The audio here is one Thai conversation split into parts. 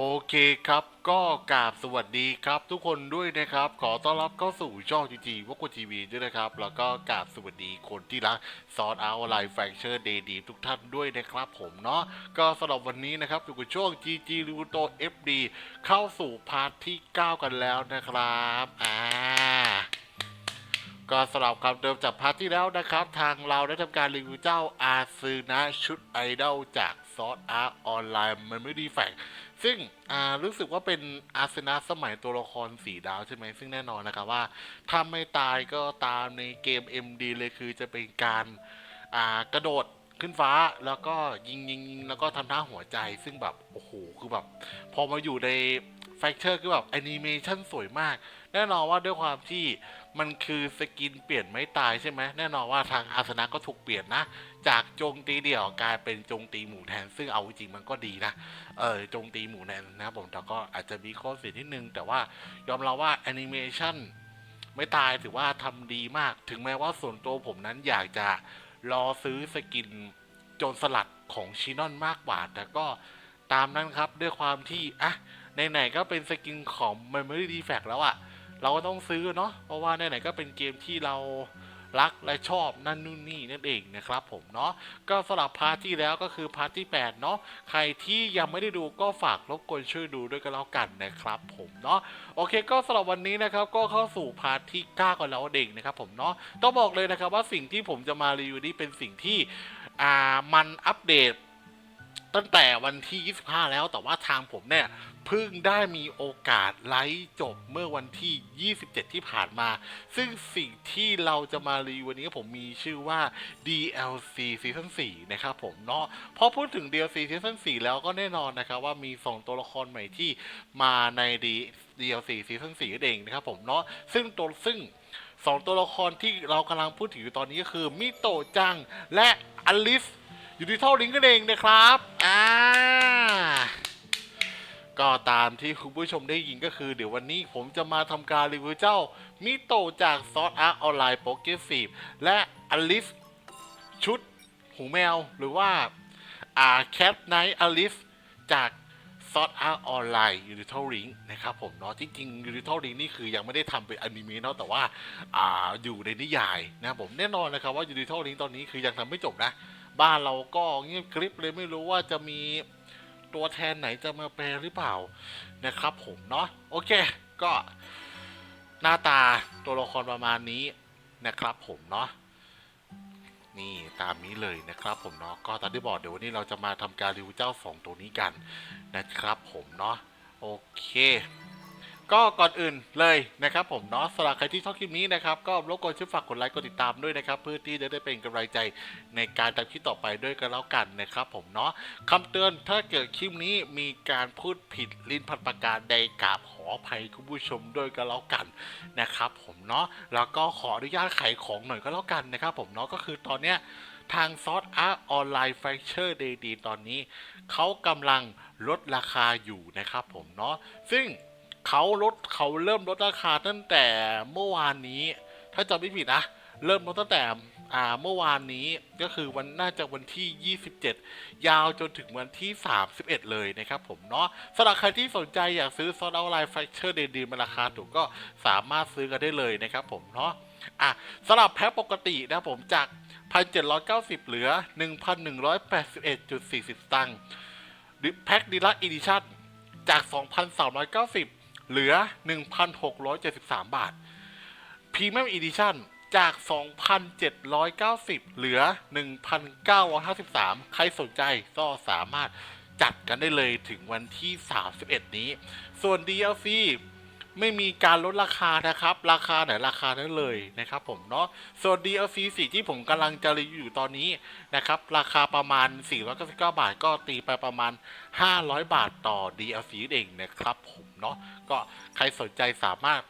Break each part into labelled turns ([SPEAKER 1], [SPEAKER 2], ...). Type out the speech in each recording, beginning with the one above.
[SPEAKER 1] โอเคครับก็กราบสวัสดีครับทุกคนด้วยนะครับ ขอต้อนรับเข้าสู่ช่องจีจีวกทีวีด้วยนะครับ แล้วก็กราบสวัสดีคนที่รักซอสอาร์ไลน์แฟคเชอร์เดดีทุกท่านด้วยนะครับผมเนาะก็สำหรับวันนี้นะครับอยู่กับช่วง GG รูโต FD เข้าสู่พาร์ทที่ 9 กันแล้วนะครับอ่าก็สำหรับคำเดิมจากพาร์ทที่แล้วนะครับ ทางเราได้ทำการรีวิวเจ้าอาซึนะชุดไอดอลจากซอสอาร์ออนไลน์มันไม่ดีแฟก ซึ่งรู้สึกว่าเป็นอาเซึนะสมัยตัวละครสีดาวใช่ไหมซึ่งแน่นอนนะครับว่าถ้าไม่ตายก็ตามในเกม MD เลยคือจะเป็นการกระโดดขึ้นฟ้าแล้วก็ยิงยิงยิงแล้วก็ทำท่าหัวใจ ซึ่งแบบ โอ้โห คือแบบ พอมาอยู่ในแฟกเชอร์คือแบบแอนิเมชันสวยมาก แน่นอนว่าด้วยความที่มันคือสกินเปลี่ยนไม่ตายใช่ไหมแน่นอนว่าทางอาสนะก็ถูกเปลี่ยนนะ จากโจมตีเดี่ยวกลายเป็นโจมตีหมู่แทน ซึ่งเอาจริงมันก็ดีนะ เออโจมตีหมู่แทนนะครับผมแต่ก็อาจจะมีข้อเสียนิดนึง แต่ว่ายอมรับว่าแอนิเมชันไม่ตายถือว่าทำดีมาก ถึงแม้ว่าส่วนตัวผมนั้นอยากจะรอซื้อสกินโจรสลัดของชินอนมากกว่า แต่ก็ตามนั้นครับด้วยความที่อะไหนๆก็เป็นสกินของ Memory Defect แล้วอะ เราก็ต้องซื้อเนาะเพราะว่าไหนๆก็เป็นเกมที่เรา รักและชอบนั่นนู่นนี่นั่นเองนะครับผมเนาะก็สลับพาร์ทที่แล้วก็คือพาร์ทที่8เนาะใครที่ยังไม่ได้ดูก็ฝากรบกวนช่วยดูด้วยกันแล้วกันนะครับผมเนาะโอเคก็สำหรับวันนี้นะครับก็เข้าสู่พาร์ทที่9กันแล้วเด็กนะครับผมเนาะต้องบอกเลยนะครับว่าสิ่งที่ผมจะมารีวิวนี้เป็นสิ่งที่อ่ามันอัปเดต ตั้งแต่วันที่ 25 แล้วแต่ว่าทางผมเนี่ยเพิ่งได้มีโอกาสไลฟ์จบเมื่อวันที่ 27 ที่ผ่านมา ซึ่งสิ่งที่เราจะมารีวันนี้ผมมีชื่อว่า DLC Season 4 นะครับผมเนาะพอพูดถึง DLC Season 4 แล้วก็แน่นอนนะครับว่ามี 2 ตัวละครใหม่ที่มาใน D- DLC Season 4นั่นเองนะครับผมเนาะซึ่งตัวซึ่งสองตัวละครที่เรากำลังพูดถึงอยู่ตอนนี้ก็คือมิโตะจังและอลิส อยู่ที่เท่าลิงกันเองนะครับ อ่า ก็ตามที่คุณผู้ชมได้ยินก็คือ เดี๋ยววันนี้ผมจะมาทำการรีวิวเจ้า มิโตะจากซอสอาร์ออนไลน์โปเกซีฟและอลิสชุด หูแมว หรือว่าอ่าแคทไนท์อลิสจากซอสอาร์ออนไลน์ยูนิทอริงนะครับผมเนาะจริงๆยูนิทอริงนี่คือยังไม่ได้ทำเป็นอนิเมะเนาะแต่ว่าอ่าอยู่ในนิยายนะครับผมแน่นอนนะครับว่ายูนิทอริงตอนนี้คือยังทำไม่จบนะ บ้านเราก็เงียบกริบเลยไม่รู้ว่าจะมีตัวแทนไหนจะมาแปลหรือเปล่านะครับ ผมเนาะโอเค ก็หน้าตาตัวละครประมาณนี้นะครับ ผมเนาะนี่ตามนี้เลยนะครับ ผมเนาะก็ตามที่บอกเดี๋ยววันนี้เราจะมาทำการรีวิวเจ้าสองตัวนี้กันนะครับ ผมเนาะโอเค ก็ก่อนอื่นเลยนะครับผมเนาะสำหรับใครที่ชอบคลิปนี้นะครับ ก็รบกวนช่วยฝากกดไลค์กดติดตามด้วยนะครับเพื่อที่จะได้เป็นกำลังใจในการทำคลิปต่อไปด้วยกันแล้วกันนะครับผมเนาะคำเตือนถ้าเกิดคลิปนี้มีการพูดผิดลิ้นพันประการใดกราบขออภัยคุณผู้ชมด้วยกันแล้วกันนะครับผมเนาะแล้วก็ขออนุญาตขายของหน่อยก็แล้วกันนะครับผมเนาะก็คือตอนเนี้ยทางซอสอาร์ออนไลน์แฟคเชอร์เดดีตอนนี้เขากำลังลดราคาอยู่นะครับผมเนาะซึ่ง เขาลดเขาเริ่มลดราคาตั้งแต่เมื่อวานนี้ ถ้าจำไม่ผิดนะ เริ่มลดตั้งแต่อ่าเมื่อวานนี้ก็คือวันน่าจะวันที่ 27 ยาวจนถึงวันที่ 31 เลยนะครับผมเนาะสำหรับใครที่สนใจอยากซื้อซอสเอาไลน์แฟคเชอร์เดดีมาราคาถูกก็สามารถซื้อกันได้เลยนะครับผมเนาะอะสำหรับแพ็คปกตินะผมจาก 1,790 เหลือ 1,181.40สตังค์แพ็คดีลักอีดิชั่นจาก 2,390 เหลือ 1,673 บาทพรีเมียมอีดิชั่นจาก 2,790 เหลือ 1,953 ใครสนใจก็สามารถจัดกันได้เลยถึงวันที่ 31 นี้ ส่วน DLC ไม่มีการลดราคานะครับ ราคาไหนราคานั้นเลยนะครับผมเนาะส่วน DLC สีที่ผมกำลังจะรีวิวอยู่ตอนนี้นะครับ ราคาประมาณ 499 บาท ก็ตีไปประมาณ 500 บาทต่อ DLC เองนะครับผมเนาะก็ใครสนใจสามารถ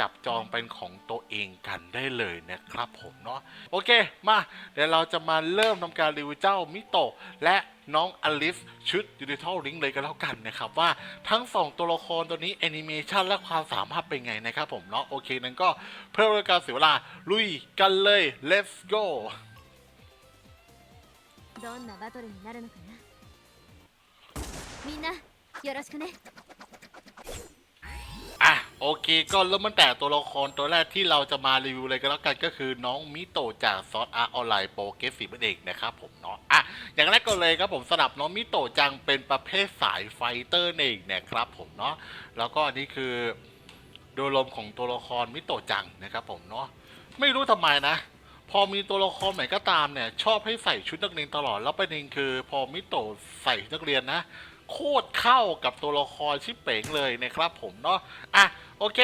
[SPEAKER 1] จับจองเป็นของตัวเองกันได้เลยนะครับผมเนาะโอเคมาเดี๋ยวเราจะมาเริ่มทำการรีวิวเจ้ามิโตะและ น้องอลิสชุดยูนิทัลลิงเลยกันแล้วกันนะครับ ว่าทั้งสองตัวละครตัวนี้แอนิเมชันและความสามารถเป็นไงนะครับผมเนาะ โอเค นั้นก็เพื่อเป็นการเสียเวลา ลุยกันเลย let's go
[SPEAKER 2] どんなバトルになるのかなみんな よろしくね
[SPEAKER 1] อ่ะ โอเคก็เริ่มตั้งแต่ตัวละครตัวแรกที่เราจะมารีวิวเลยก็แล้วกันก็คือน้องมิโตจากซอสอาร์ออนไลน์โปรเกสสีนั่นเองนะครับผมเนาะอะอย่างแรกก็เลยครับผมสำหรับน้องมิโตจังเป็นประเภทสายไฟเตอร์เองนะครับผมเนาะแล้วก็อันนี้คือโดยรวมของตัวละครมิโตจังนะครับผมเนาะไม่รู้ทำไมนะ พอมีตัวละครไหนก็ตามเนี่ยชอบให้ใส่ชุดนักเรียนตลอดแล้วประเด็นคือ พอมิโตใส่ชุดนักเรียนนะ โคตรเข้ากับตัวละครชิปเป๋งเลยนะครับผมเนาะอะโอเค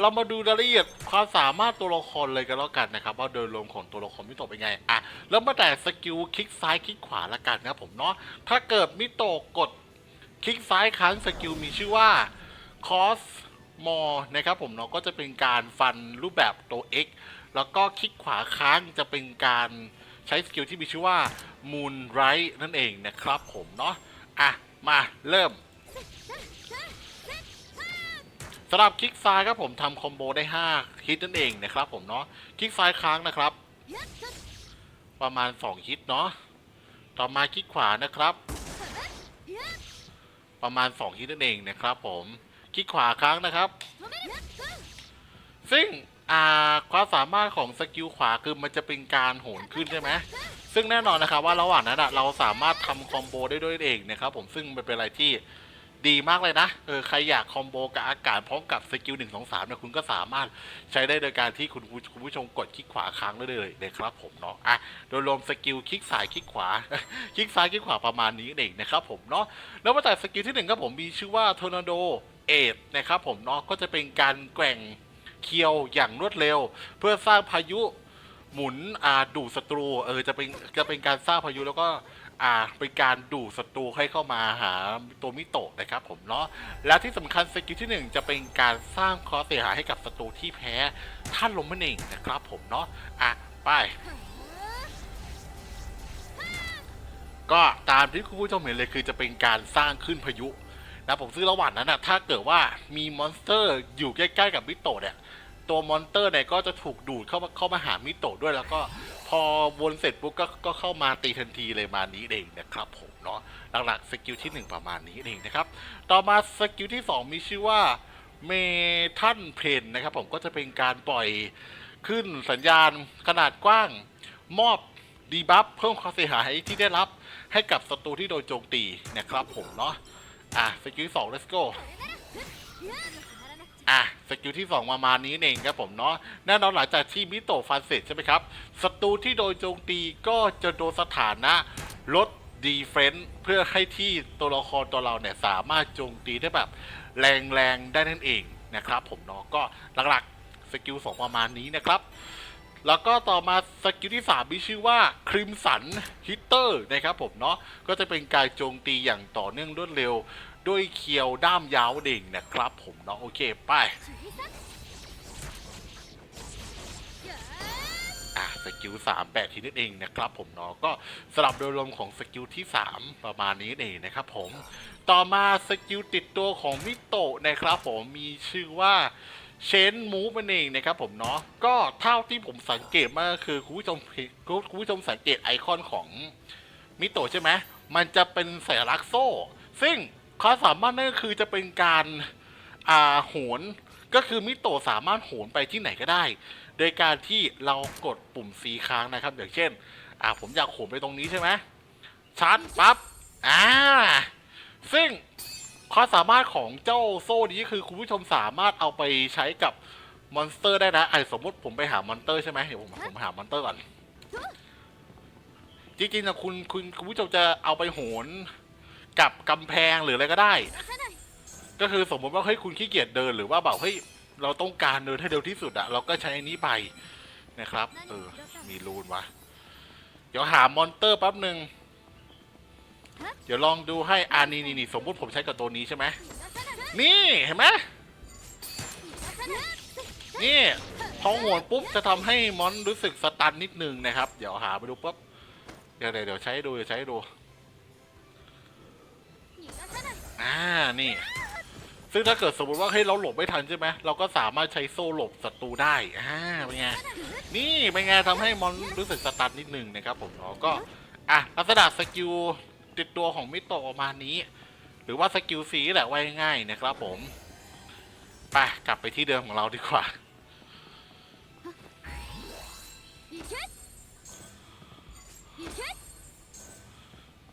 [SPEAKER 1] เรามาดูรายละเอียดความสามารถตัวละครเลยกันแล้วกันนะครับ ว่าโดยรวมของตัวละครมิโตะเป็นไงอะแล้วมาแต่สกิลคลิกซ้ายคลิกขวาละกันนะครับผมเนาะถ้าเกิดมิโตะกดคลิกซ้ายครั้งสกิลมีชื่อว่าคอสมอนะครับผมเนาะก็จะเป็นการฟันรูปแบบตัว X แล้วก็คลิกขวาค้างจะเป็นการใช้สกิลที่มีชื่อว่า Moon Right นั่นเองนะครับผมเนาะอะ มาเริ่มสำหรับคลิกซ้ายครับผมทำคอมโบได้ 5 ฮิตนั่นเองนะครับผมเนาะคลิกซ้ายค้างนะครับ ประมาณ 2 ฮิตเนาะต่อมาคลิกขวานะครับ ประมาณ 2 ฮิตนั่นเองนะครับผมคลิกขวาค้างนะครับ ซึ่งความสามารถของสกิลขวาคือมันจะเป็นการโหนขึ้นใช่ไหม ซึ่งแน่นอนนะครับว่าระหว่างนั้นเราสามารถทำคอมโบได้ด้วยเองนะครับผมซึ่งมันเป็นอะไรที่ดีมากเลยนะ เออ ใครอยากคอมโบกับอากาศพร้อมกับสกิลหนึ่งสองสามเนี่ยคุณก็สามารถใช้ได้โดยการที่คุณคุณผู้ชมกดคลิกขวาค้างได้เลยนะครับผมเนาะ อะ โดยรวมสกิลคลิกซ้ายคลิกขวา คลิกซ้ายคลิกขวาประมาณนี้เองนะครับผมเนาะ แล้วมาแต่สกิลที่หนึ่งครับผมมีชื่อว่า Tornado เอทนะครับผมเนาะ ก็จะเป็นการแกว่งเคียวอย่างรวดเร็ว เพื่อสร้างพายุ หมุนอ่าดูดศัตรูเออจะเป็นจะเป็นการสร้างพายุแล้วก็อ่าเป็นการดูดศัตรูให้เข้ามาหาตัวมิโตะนะครับผมเนาะและที่สำคัญสกิลที่หนึ่งจะเป็นการสร้างคอเสียหายให้กับศัตรูที่แพ้ท่านลมนั่นเองนะครับผมเนาะอะไป ก็ตามที่คุณผู้ชมเห็นเลยคือจะเป็นการสร้างขึ้นพายุนะผมซื้อระหว่างนั้นนะถ้าเกิดว่ามีมอนสเตอร์อยู่ใกล้ ๆ กับมิโตะเนี่ย ตัวมอนเตอร์เนี่ยก็จะถูกดูดเข้ามาเข้ามาหามิโตะด้วยแล้วก็พอวนเสร็จปุ๊บก็ก็เข้ามาตีทันทีเลยมานี้เองนะครับผมเนาะหลักๆสกิลที่ 1 ประมาณนี้เองนะครับ ต่อมาสกิลที่ 2 มีชื่อว่าเมทันเพนนะครับผมก็จะเป็นการปล่อยขึ้นสัญญาณขนาดกว้างมอบดีบัฟเพิ่มความเสียหายที่ได้รับให้กับศัตรูที่โดนโจมตีนะครับผมเนาะอะสกิลสอง let's go อะสกิลที่ 2 ประมาณนี้เองครับผมเนาะแน่นอนหลังจากที่มิโตฟันเสร็จใช่ไหมครับศัตรูที่โดนโจมตีก็จะโดนสถานะลดดีเฟนต์เพื่อให้ที่ตัวละครตัวเราเนี่ยสามารถโจมตีได้แบบแรงๆได้นั่นเองนะครับผมเนาะก็หลักๆสกิล2ประมาณนี้นะครับ แล้วก็ต่อมาสกิลที่3มีชื่อว่าคริมสันฮิตเตอร์นะครับผมเนาะก็จะเป็นการโจมตีอย่างต่อเนื่องรวดเร็ว ด้วยเคียวด้ามยาวเด่งนะครับผมเนาะโอเคไปสกิล3 8 ทีนั่นเองนะครับผมเนาะก็สลับโดยรวมของสกิลที่ 3 ประมาณนี้เองนะครับผมต่อมาสกิลติดตัวของมิโตะนะครับผมมีชื่อว่าเชนมูฟนั่นเองนะครับผมเนาะก็เท่าที่ผมสังเกตมาคือคุณผู้ชมคุณผู้ชมสังเกตไอคอนของมิโตะใช่ไหมมันจะเป็นสัญลักษณ์โซ่ ซึ่ง ความสามารถนั่นก็คือจะเป็นการอ่าโหนก็คือมิโตะสามารถโหนไปที่ไหนก็ได้ โดยการที่เรากดปุ่มสีค้างนะครับ อย่างเช่น อ่าผมอยากโหนไปตรงนี้ใช่ไหมชันปั๊บอ่าซึ่งความสามารถของเจ้าโซ่นี้คือคุณผู้ชมสามารถเอาไปใช้กับมอนสเตอร์ได้นะไอ้สมมติผมไปหามอนสเตอร์ใช่ไหมเดี๋ยวผมผมหามอนสเตอร์ก่อนจริงๆนะคุณคุณคุณผู้ชมจะเอาไปโหน กับกำแพงหรืออะไรก็ได้ ก็คือสมมติว่าเฮ้ยคุณขี้เกียจเดินหรือว่าแบบเฮ้ยเราต้องการเดินให้เร็วที่สุดอะเราก็ใช้อันนี้ไปนะครับเออมีรูนวะเดี๋ยวหามอนเตอร์แป๊บหนึ่งเดี๋ยวลองดูให้อานี่นี่นี่สมมติผมใช้กับตัวนี้ใช่ไหมนี่เห็นไหมนี่พอโหนปุ๊บจะทำให้มอนรู้สึกสตันนิดนึงนะครับ เดี๋ยวหาไปดูปุ๊บเดี๋ยวเดี๋ยวใช้ดูเดี๋ยวใช้ดู อ่านี่ ซึ่งถ้าเกิดสมมติว่าให้เราหลบไม่ทันใช่ไหมเราก็สามารถใช้โซ่หลบศัตรูได้อ่าเป็นไงนี่เป็นไงทำให้มอนรู้สึกสตันนิดหนึ่งนะครับผมเนาะก็อะลักษณะสกิลติดตัวของมิโตะประมาณนี้ หรือว่าสกิลสีแหละไว้ง่ายนะครับผมไปกลับไปที่เดิมของเราดีกว่า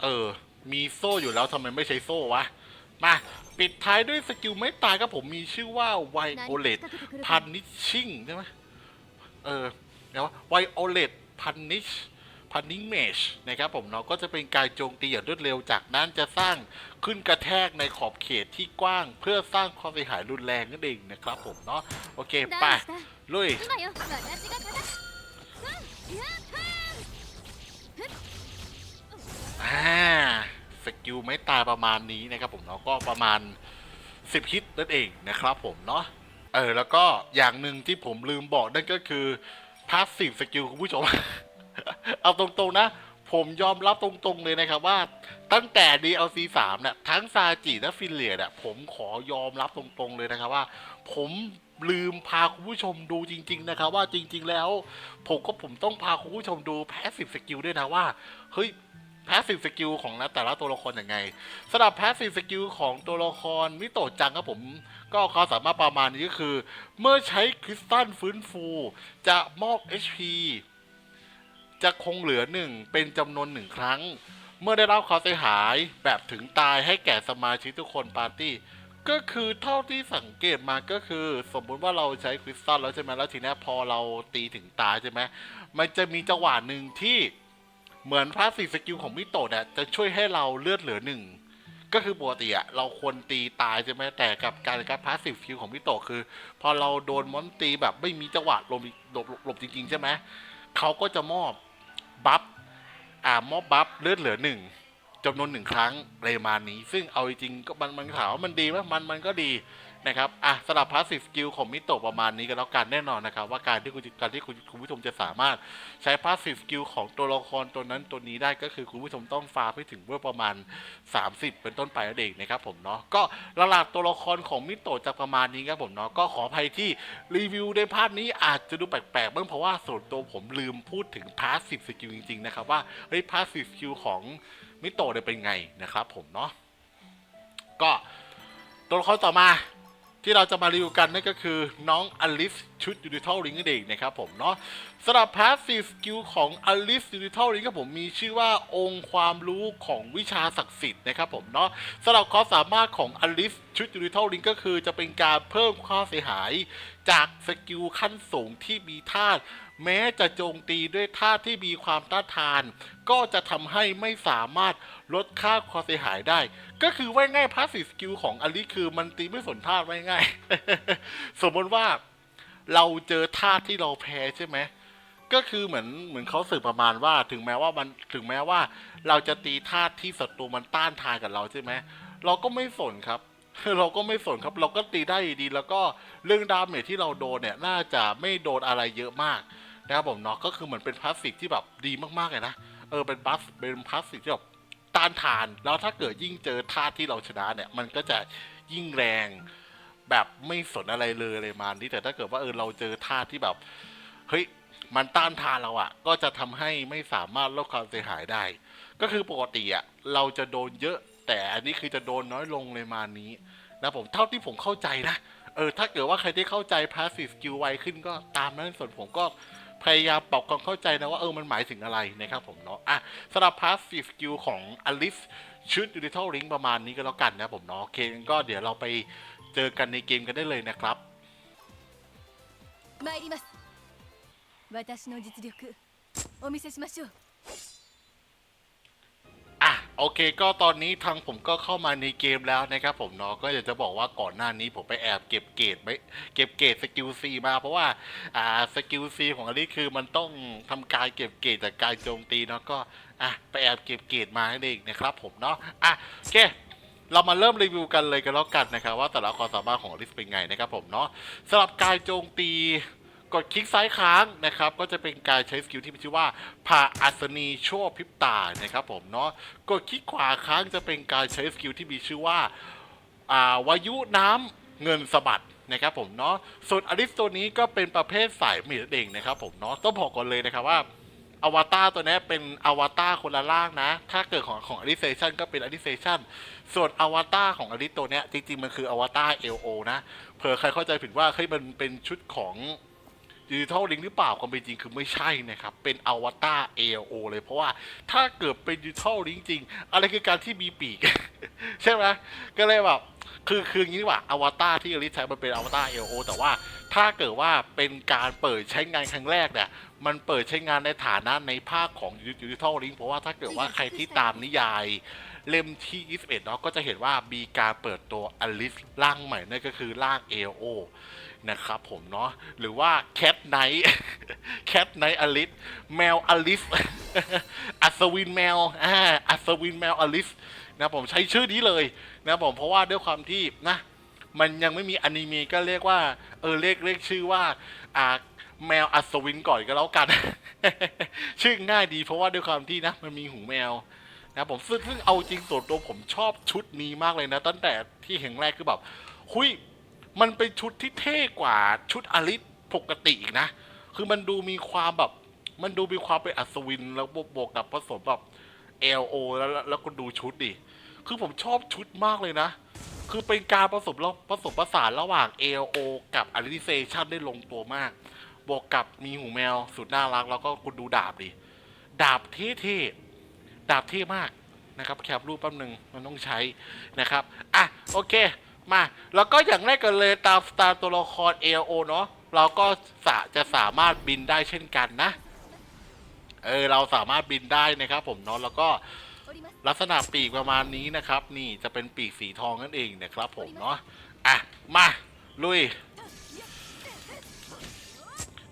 [SPEAKER 1] เออ มีโซ่อยู่แล้วทำไมไม่ใช้โซ่วะ มาปิดท้ายด้วยสกิลไม่ตายครับผมมีชื่อว่าไวโอเลตพันนิชชิงใช่ไหมเออแนวว่าไวโอเลตพันนิชพันนิเมชนะครับผมเนาะก็จะเป็นการโจมตีอย่างรวดเร็วจากนั้นจะสร้างขึ้นกระแทกในขอบเขตที่กว้าง เพื่อสร้างความเสียหายรุนแรงนั่นเองนะครับผมเนาะโอเคไปลุยอ่า กิลไม่ตายประมาณนี้นะครับผมเนาะก็ประมาณ 10ฮิตนั่นเองนะครับผมเนาะเออแล้วก็อย่างหนึ่งที่ผมลืมบอกนั่นก็คือพาสซีฟสกิลคุณผู้ชม เอาตรงๆนะ ผมยอมรับตรงๆเลยนะครับว่าตั้งแต่ DLC 3เนี่ยทั้งซาจิและฟินเลียเนี่ยผมขอยอมรับตรงๆเลยนะครับว่า ผมลืมพาคุณผู้ชมดูจริง ๆ นะครับ ว่าจริง ๆ แล้ว ผมก็ผมต้องพาคุณผู้ชมดูแพสซีฟสกิลด้วยนะว่าเฮ้ย แพสซีฟสกิลของแต่ละตัวละครยังไงสำหรับแพสซีฟสกิลของตัวละครมิโตะจังครับผม ก็เขาสามารถประมาณนี้ก็คือ เมื่อใช้คริสตัลฟื้นฟู จะมอบ HP จะคงเหลือหนึ่งเป็นจำนวนหนึ่งครั้ง เมื่อได้รับความเสียหายแบบถึงตายให้แก่สมาชิกทุกคนปาร์ตี้ก็คือเท่าที่สังเกตมาก็คือ สมมุติว่าเราใช้คริสตัลแล้วใช่ไหมแล้วทีนี้พอเราตีถึงตายใช่ไหมมันจะมีจังหวะหนึ่งที่ เหมือนพาสซีฟสกิลของมิโตะเนี่ยจะช่วยให้เราเลือดเหลือหนึ่งก็คือปกติอะเราควรตีตายใช่ไหมแต่กับการการพาสซีฟสกิลของมิโตะคือ พอเราโดนมอนตีแบบไม่มีจังหวะหลบหลบหลบจริง ๆ ใช่ไหมเขาก็จะมอบบัฟอ่ามอบบัฟเลือดเหลือหนึ่งจำนวนหนึ่งครั้งเลยมานี้ ซึ่งเอาจริงก็มันมันถามว่ามันดีไหมมันมันก็ดี นะครับอะสำหรับพาสซีฟสกิลของมิโตะประมาณนี้ก็แล้วกันแน่นอนนะครับ ว่าการที่คุณการที่คุณคุณผู้ชมจะสามารถใช้พาสซีฟสกิลของตัวละครตัวนั้นตัวนี้ได้ก็คือคุณผู้ชมต้องฟาร์มให้ถึงเมื่อประมาณ 30 เป็นต้นไปนั่นเองนะครับผมเนาะก็หลักๆตัวละครของมิโตะจะประมาณนี้ครับผมเนาะก็ขออภัยที่รีวิวในภาพนี้อาจจะดูแปลกๆบ้างเพราะว่าส่วนตัวผมลืมพูดถึงพาสซีฟสกิลจริงๆนะครับว่าเฮ้ยพาสซีฟสกิลของมิโตะเนี่ยเป็นไงนะครับผมเนาะก็ตัวละครต่อมา ที่เราจะมารีวิวกันนั่นก็คือน้องอลิสชุดยูนิทัลลิงนั่นเองนะครับผมเนาะสำหรับพาสซีสกิลของอลิสยูนิทัลลิงครับผมมีชื่อว่าองค์ความรู้ของวิชาศักดิ์สิทธิ์นะครับผมเนาะสำหรับความสามารถของอลิสชุดยูนิทัลลิงก็คือจะเป็นการเพิ่มความเสียหายจากสกิลขั้นสูงที่มีธาตุ แม้จะโจมตีด้วยธาที่มีความต้านทาน ก็จะทำให้ไม่สามารถลดค่าความเสียหายได้ ก็คือว่าง่ายพาสซีสกิลของอลิคือมันตีไม่สนธาไว้ง่าย สมมติว่าเราเจอธาที่เราแพ้ใช่ไหมก็คือเหมือนเหมือนเขาสื่อประมาณว่าถึงแม้ว่ามันถึงแม้ว่า เราจะตีธาตุที่ศัตรูมันต้านทานกับเราใช่ไหมเราก็ไม่สนครับ เราก็ไม่สนครับ เราก็ตีได้ดี แล้วก็เรื่องดาเมจที่เราโดนเนี่ย น่าจะไม่โดนอะไรเยอะมาก นะครับผมเนาะก็คือเหมือนเป็นพลาสซีฟที่แบบดีมากๆเลยนะเออเป็นบัฟเป็นพลาสซีฟที่แบบต้านทาน แล้วถ้าเกิดยิ่งเจอธาตุที่เราชนะเนี่ย มันก็จะยิ่งแรงแบบไม่สนอะไรเลยเลยมานี่แต่ถ้าเกิดว่าเออเราเจอธาตุที่แบบเฮ้ยมันต้านทานเราอะ่ะ ก็จะทำให้ไม่สามารถลดความเสียหายได้ ก็คือปกติอะ่ะเราจะโดนเยอะ แต่อันนี้คือจะโดนน้อยลงเลยมานี้นะผมเท่าที่ผมเข้าใจนะ เออถ้าเกิดว่าใครที่เข้าใจ passive skill ไวขึ้นก็ตามนั้นส่วนผมก็พยายามปรับความเข้าใจนะว่าเออมันหมายถึงอะไรนะครับผมเนาะอะสำหรับ passive skill ของอลิสชุดดิจิทัลลิงประมาณนี้ก็แล้วกันนะผมเนาะโอเคก็เดี๋ยวเราไปเจอกันในเกมกันได้เลยนะครับ
[SPEAKER 2] 参ります私の実力お見せしましょう
[SPEAKER 1] โอเคก็ตอนนี้ทางผมก็เข้ามาในเกมแล้วนะครับผมเนาะก็อยากจะบอกว่าก่อนหน้านี้ผมไปแอบเก็บเกรดไว้เก็บเกรดสกิลซีมาเพราะว่าอ่าสกิลซีของอันนี้คือมันต้องทำการเก็บเกรดจากการโจมตีเนาะก็อะไปแอบเก็บเกรดมาให้เองนะครับผมเนาะอะโอเค เรามาเริ่มรีวิวกันเลยกันแล้วกันนะครับว่าแต่ละความสามารถของอลิสเป็นไงนะครับผมเนาะสำหรับการโจมตี กดคลิกซ้ายค้างนะครับ ก็จะเป็นการใช้สกิลที่มีชื่อว่าพาอัศนีชั่วพริบตานะครับผมเนาะกดคลิกขวาค้างจะเป็นการใช้สกิลที่มีชื่อว่าอ่าวายุน้ำเงินสะบัดนะครับผมเนาะส่วนอลิสตัวนี้ก็เป็นประเภทสายเมดเองนะครับผมเนาะต้องบอกก่อนเลยนะครับว่าอวตารตัวนี้เป็นอวตารคนละร่างนะ ถ้าเกิดของของอลิเซชันก็เป็นอลิเซชันส่วนอวตารของอลิสตัวนี้จริงๆ มันคืออวตารเอลโอนะ เผื่อใครเข้าใจผิดว่าเฮ้ยมันเป็นชุดของ ดิจิทัลลิงหรือเปล่าความเป็นจริงคือไม่ใช่นะครับ เป็นอวตาร ALO เลยเพราะว่าถ้าเกิดเป็นดิจิทัลลิงจริง อะไรคือการที่มีปีก ใช่ไหมก็เลยแบบคือคืออย่างนี้ดีกว่าอวตารที่อลิใช้มันเป็นอวตาร ALO แต่ว่าถ้าเกิดว่าเป็นการเปิดใช้งานครั้งแรกเนี่ยมันเปิดใช้งานในฐานะในภาคของดิจิทัลลิงเพราะว่าถ้าเกิดว่าใครที่ตามนิยายเล่มที่ 21เนาะก็จะเห็นว่ามีการเปิดตัวอลิสร่างใหม่นั่นก็คือร่าง AO นะครับผมเนาะหรือว่าแคทไนท์แคทไนท์อลิสแมวอลิสอัศวินแมวอ่าอัศวินแมวอลิสนะผมใช้ชื่อนี้เลยนะผมเพราะว่าด้วยความที่นะมันยังไม่มีอนิเมะก็เรียกว่าเออเรียกเรียกชื่อว่าอ่าแมวอัศวินก่อนก็แล้วกัน ชื่อง่ายดีเพราะว่าด้วยความที่นะ มันมีหูแมวนะผมซึ่งซึ่งเอาจริงส่วนตัวผมชอบชุดนี้มากเลยนะ ตั้งแต่ที่เห็นแรกคือแบบ หุย มันเป็นชุดที่เท่กว่าชุดอลิสปกติอีกนะ คือมันดูมีความแบบ มันดูมีความเป็นอัศวิน แล้วบวกกับผสมแบบ LO แล้วแล้วแล้วก็ดูชุดดิ คือผมชอบชุดมากเลยนะ คือเป็นการผสมแล้วผสมผสานระหว่าง ALO กับ a l i z a t i o n ได้ลงตัวมาก บวกกับมีหูแมวสุดน่ารัก แล้วก็คุณดูดาบดิ ดาบเท่ๆ ดาบเท่มากนะครับ แคปรูปแป๊บหนึ่งมันต้องใช้นะครับ อะ โอเค มา แล้วก็อย่างแรกกันเลยตามตามตัวละคร AO เนาะเราก็จะสามารถบินได้เช่นกันนะ เออเราสามารถบินได้นะครับ ผมเนาะแล้วก็ลักษณะปีกประมาณนี้นะครับ นี่จะเป็นปีกสีทองนั่นเองเนี่ยครับ ผมเนาะอะมาลุย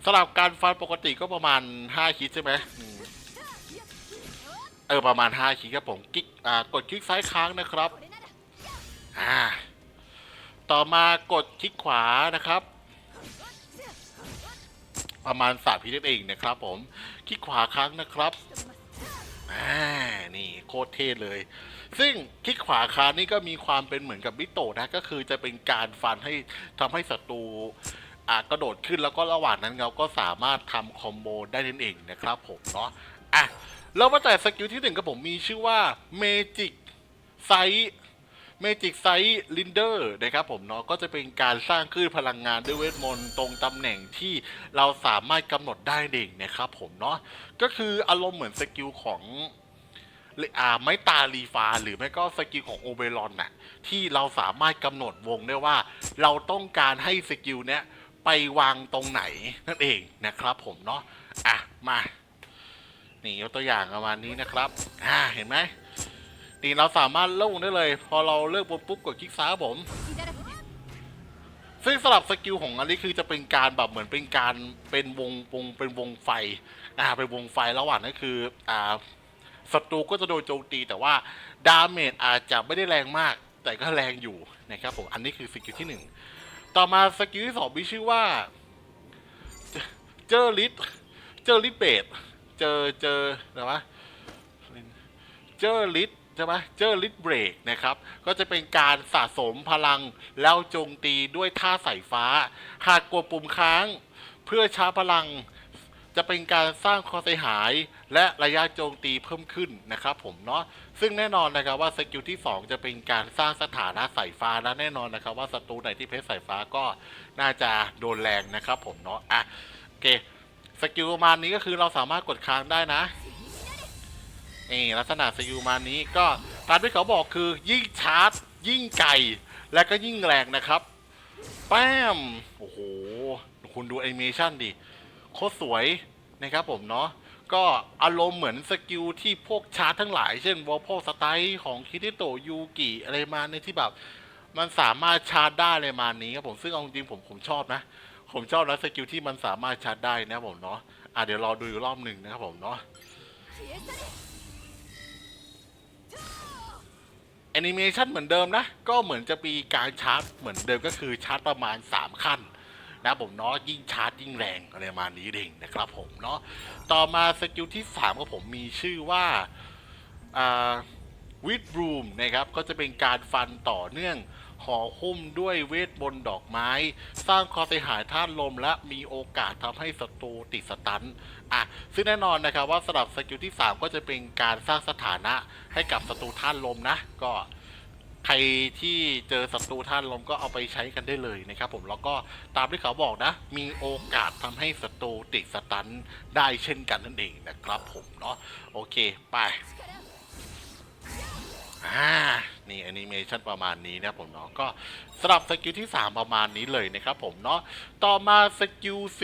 [SPEAKER 1] สำหรับการฟันปกติก็ประมาณ 5 คิดใช่ไหมเออประมาณ 5 คิดครับผมกิ๊กอ่ากดคลิกซ้ายค้างนะครับ อ่า ต่อมากดคลิกขวานะครับ ประมาณสามพิเศษเองนะครับ ผมคลิกขวาครั้งนะครับนี่โคตรเท่เลย ซึ่งคลิกขวาค้านี่ก็มีความเป็นเหมือนกับมิโตนะก็คือจะเป็นการฟันให้ทำให้ศัตรูอากระโดดขึ้นแล้วก็ระหว่างนั้นเราก็สามารถทำคอมโบได้นั่นเองนะครับผมเนาะอะแล้วมาแต่สกิลที่หนึ่งกับผมมีชื่อว่าเมจิกไซ Magic Sight Magic Sight Linder นะครับผมเนาะก็จะเป็นการสร้างคลื่นพลังงานด้วยเวทมนต์ตรงตำแหน่งที่เราสามารถกำหนดได้เองนะครับผมเนาะก็คืออารมณ์เหมือนสกิลของอ่าไม้ตาลีฟา หรือไม่ก็สกิลของโอเบรอนน่ะที่เราสามารถกำหนดวงได้ว่า เราต้องการให้สกิลเนี้ยไปวางตรงไหนนั่นเองนะครับผมเนาะอะมานี่ยกตัวอย่างประมาณนี้นะครับ อ่า เห็นไหม นี่เราสามารถเลือได้เลย พอเราเลือกปุ๊บปุ๊บกดคลิกซ้ายผม ซึ่งสลับสกิลของอันนี้คือจะเป็นการแบบเหมือนเป็นการเป็นวงวงเป็นวงไฟอ่าเป็นวงไฟระหว่างนั้นคืออ่าศัตรูก็จะโดนโจมตีแต่ว่าดาเมจอาจจะไม่ได้แรงมาก แต่ก็แรงอยู่นะครับผมอันนี้คือสกิลที่ 1 ต่อมาสกิลที่สองมีชื่อว่าเจอริสเจอริสเบดเจอเจออะไวะเจอริส ใช่ไหมเจอริสเบรกนะครับ ก็จะเป็นการสะสมพลังแล้วโจมตีด้วยท่าสายฟ้า หากกดปุ่มค้าง เพื่อชาร์จพลัง จะเป็นการสร้างความเสียหาย และระยะโจมตีเพิ่มขึ้นนะครับ ผมเนาะซึ่งแน่นอนนะครับว่าสกิลที่ 2 จะเป็นการสร้างสถานะสายฟ้าและแน่นอนนะครับ ว่าศัตรูไหนที่เพชรสายฟ้าก็น่าจะโดนแรงนะครับ ผมเนาะอะโอเคสกิลประมาณนี้ก็คือเราสามารถกดค้างได้นะ นี่ลักษณะสกิลมานี้ก็ตามที่เขาบอกคือยิ่งชาร์จ ยิ่งไกลและก็ยิ่งแรงนะครับ แป้ม โอ้โห คุณดูแอนิเมชันดิ โคตรสวยนะครับผมเนาะก็อารมณ์เหมือนสกิลที่พวกชาร์จทั้งหลาย เช่นวอลโพสไตล์ของคิริโตยูกิอะไรมาในที่แบบ มันสามารถชาร์จได้เลยมานี้ครับผมซึ่งเอาจริงผมผมชอบนะ ผมชอบนะสกิลที่มันสามารถชาร์จได้นะครับผมเนาะอะเดี๋ยวรอดูอีกรอบหนึ่งนะครับผมเนาะ แอนิเมชันเหมือนเดิมนะ ก็เหมือนจะมีการชาร์จเหมือนเดิมก็คือชาร์จประมาณ 3 ขั้นนะผมเนาะยิ่งชาร์จยิ่งแรงอะไรประมาณนี้เองนะครับผมเนาะต่อมาสกิลที่3ของผมมีชื่อว่าอ่าวิดรูมนะครับก็จะเป็นการฟันต่อเนื่อง ห่อหุ้มด้วยเวทบนดอกไม้ สร้างความเสียหายธาตุลม และมีโอกาสทำให้ศัตรูติดสตันอะซึ่งแน่นอนนะครับว่าสำหรับสกิลที่ 3 ก็จะเป็นการสร้างสถานะให้กับศัตรูธาตุลมนะ ก็ใครที่เจอศัตรูธาตุลมก็เอาไปใช้กันได้เลยนะครับผมแล้วก็ตามที่เขาบอกนะ มีโอกาสทำให้ศัตรูติดสตันได้เช่นกันนั่นเองนะครับผมเนาะโอเค ไป อ่านี่แอนิเมชันประมาณนี้นะผมเนาะก็สำหรับสกิลที่ 3 ประมาณนี้เลยนะครับผมเนาะต่อมาสกิล C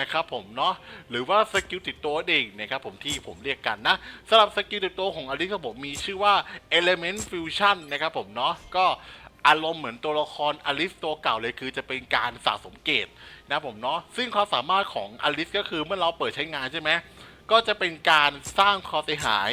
[SPEAKER 1] นะครับผมเนาะหรือว่าสกิลติดตัวเองนะครับผมที่ผมเรียกกันนะสำหรับสกิลติดตัวของอลิซครับผมมีชื่อว่า Element Fusion นะครับผมเนาะก็อารมณ์เหมือนตัวละครอลิสตัวเก่าเลยคือจะเป็นการสะสมเกรดนะครับผมเนาะซึ่งความสามารถของอลิสก็คือเมื่อเราเปิดใช้งานใช่ไหมก็จะเป็นการสร้างความเสียหาย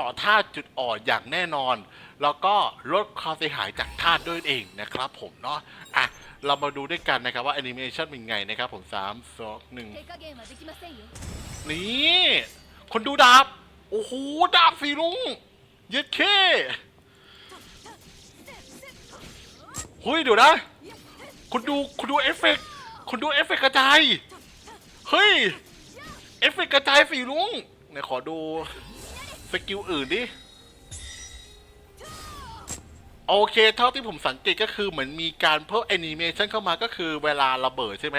[SPEAKER 1] ต่อธาตุจุดอ่อนอย่างแน่นอน แล้วก็ลดความเสียหายจากธาตุด้วยเองนะครับ ผมเนาะอะเรามาดูด้วยกันนะครับว่าแอนิเมชันเป็นไงนะครับผม
[SPEAKER 2] สามซอ2หนึ่ง
[SPEAKER 1] นี่คนดูดาบ โอ้โห ดาบสีลุงยึดเคหุ้ยเดี๋ยวนะ คุณดูคุณดูเอฟเฟกคุณดูเอฟเฟกกระจาย เฮ้ย เอฟเฟกกระจายสีลุงเนขอดู สกิลอื่นดิ โอเค เท่าที่ผมสังเกตก็คือเหมือนมีการเพิ่มแอนิเมชันเข้ามาก็คือเวลาระเบิดใช่ไหม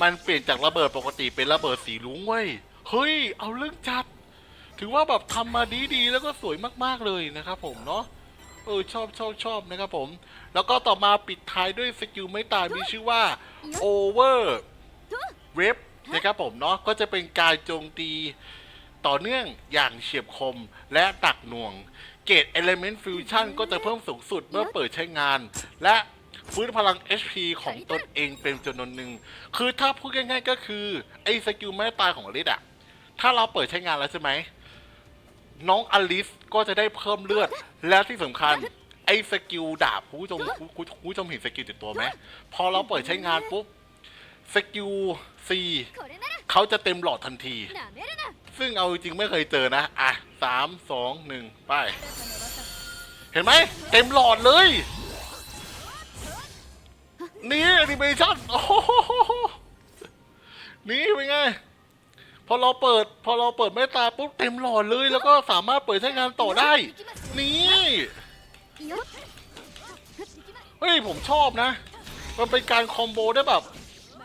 [SPEAKER 1] มันเปลี่ยนจากระเบิดปกติเป็นระเบิดสีลุ้งเว้ย เฮ้ย เอาเรื่องจัด ถือว่าแบบทำมาดีๆ แล้วก็สวยมากๆเลยนะครับผมเนาะเออชอบชอบชอบนะครับผม แล้วก็ต่อมาปิดท้ายด้วยสกิลไม่ตายมีชื่อว่า Over
[SPEAKER 2] と
[SPEAKER 1] เว็บนะครับผมเนาะก็จะเป็นการโจมตี ต่อเนื่องอย่างเฉียบคมและตักหน่วง เกรดเอลิเมนต์ฟิวชั่นก็จะเพิ่มสูงสุดเมื่อเปิดใช้งาน และฟื้นพลัง HP ของตนเองเป็นจำนวนหนึ่ง คือถ้าพูดง่ายๆก็คือ ไอ้สกิลแม่ตายของอลิสอะถ้าเราเปิดใช้งานแล้วใช่ไหม น้องอลิสก็จะได้เพิ่มเลือด และที่สำคัญไอ้สกิลดาบคุ้ชมคุณชมเห็นสกิลติดตัวไหม พอเราเปิดใช้งานปุ๊บ สกิล C เขาจะเต็มหลอดทันที ซึ่งเอาจริงไม่เคยเจอนะ อะสามสองหนึ่งไป เห็นไหม เต็มหลอดเลย นี่แอนิเมชันโอ้โหนี่เป็นไง พอเราเปิด พอเราเปิดไม่ตาปุ๊บเต็มหลอดเลย แล้วก็สามารถเปิดใช้งานต่อได้ นี่เฮ้ยผมชอบนะ มันเป็นการคอมโบได้แบบ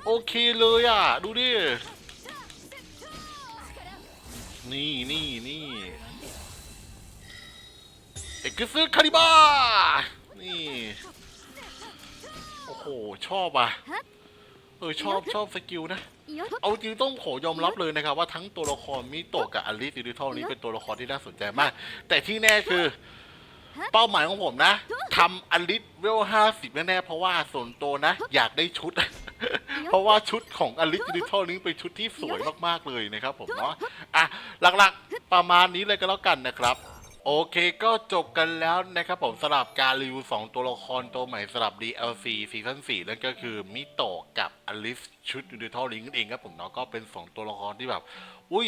[SPEAKER 1] โอเคเลยอะ ดูดิ นี่นี่นี่เอกซึคาริบานี่ โอ้โห ชอบอะ เออ ชอบชอบสกิลนะ
[SPEAKER 2] よっ
[SPEAKER 1] เอาจริงต้องขอยอมรับเลยนะครับ ว่าทั้งตัวละครมิโตะกับอลิสดิจิทัลนี้เป็นตัวละครที่น่าสนใจมาก แต่ที่แน่คือ เป้าหมายของผมนะทำอลิสเวลห้าสิบแน่ๆเพราะว่าส่วนตัวนะ อยากได้ชุด เพราะว่าชุดของอลิสดิจิทัลนี้เป็นชุดที่สวยมากๆเลยนะครับผมเนาะอะหลักๆประมาณนี้เลยก็แล้วกันนะครับโอเคก็จบกันแล้วนะครับผมสำหรับการรีวิว 2 ตัวละครตัวใหม่สำหรับ DLC ซีซั่น4นั่นก็คือมิโตะกับอลิสชุดดิจิทัลลิงนั่นเองครับผมเนาะก็เป็น 2 ตัวละครที่แบบ อุ้ย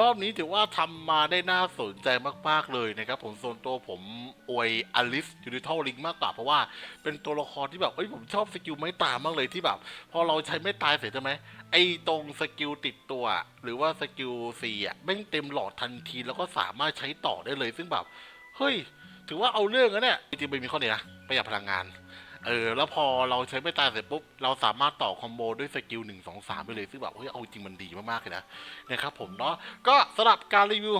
[SPEAKER 1] รอบนี้ถือว่าทำมาได้น่าสนใจมาก ๆ เลยนะครับ ผมส่วนตัวผมอวยอลิสยูนิทัลลิงมากกว่าเพราะว่าเป็นตัวละครที่แบบเอ้ยผมชอบสกิลไม่ตายมากเลยที่แบบ พอเราใช้ไม่ตายเสร็จใช่ไหมไอ้ตรงสกิลติดตัว หรือว่าสกิลซีอะแม่งเต็มหลอดทันทีแล้วก็สามารถใช้ต่อได้เลย ซึ่งแบบ เฮ้ย ถือว่าเอาเรื่องนะเนี่ยจริงๆมันมีข้อดีนะประหยัดพลังงาน เออ แล้วพอเราใช้ไม่ตายเสร็จปุ๊บ เราสามารถต่อคอมโบด้วยสกิลหนึ่งสองสามไปเลย ซึ่งแบบเฮ้ยเอาจริงมันดีมากๆเลยนะนะครับผมเนาะก็สำหรับการรีวิว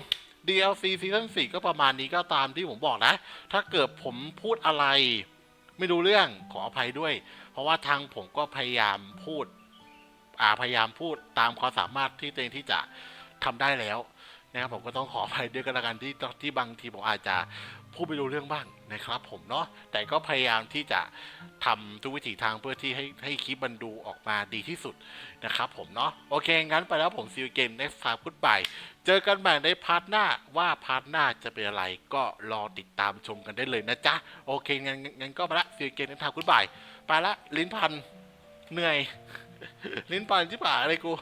[SPEAKER 1] DLC ซีซั่น4ก็ประมาณนี้ก็ตามที่ผมบอกนะ ถ้าเกิดผมพูดอะไร ไม่รู้เรื่องขออภัยด้วย เพราะว่าทางผมก็พยายามพูดอ่าพยายามพูดตามความสามารถที่ตัวเองที่จะทำได้แล้วนะครับผมก็ต้องขออภัยด้วยกันละกันที่ที่บางทีผมอาจจะ พูดไม่รู้เรื่องบ้างนะครับผมเนาะแต่ก็พยายามที่จะทำทุกวิถีทางเพื่อที่ให้ให้คลิปมันดูออกมาดีที่สุดนะครับผมเนาะโอเค งั้นไปแล้วผมซีลเกน next time goodbye เจอกันใหม่ในพาร์ทหน้าว่าพาร์ทหน้าจะเป็นอะไรก็รอติดตามชมกันได้เลยนะจ๊ะโอเคงั้นงั้นก็มาละซีลเกน next time goodbye ไปละลิ้นพันเหนื่อย ลิ้นพันที่ป่าอะไรกู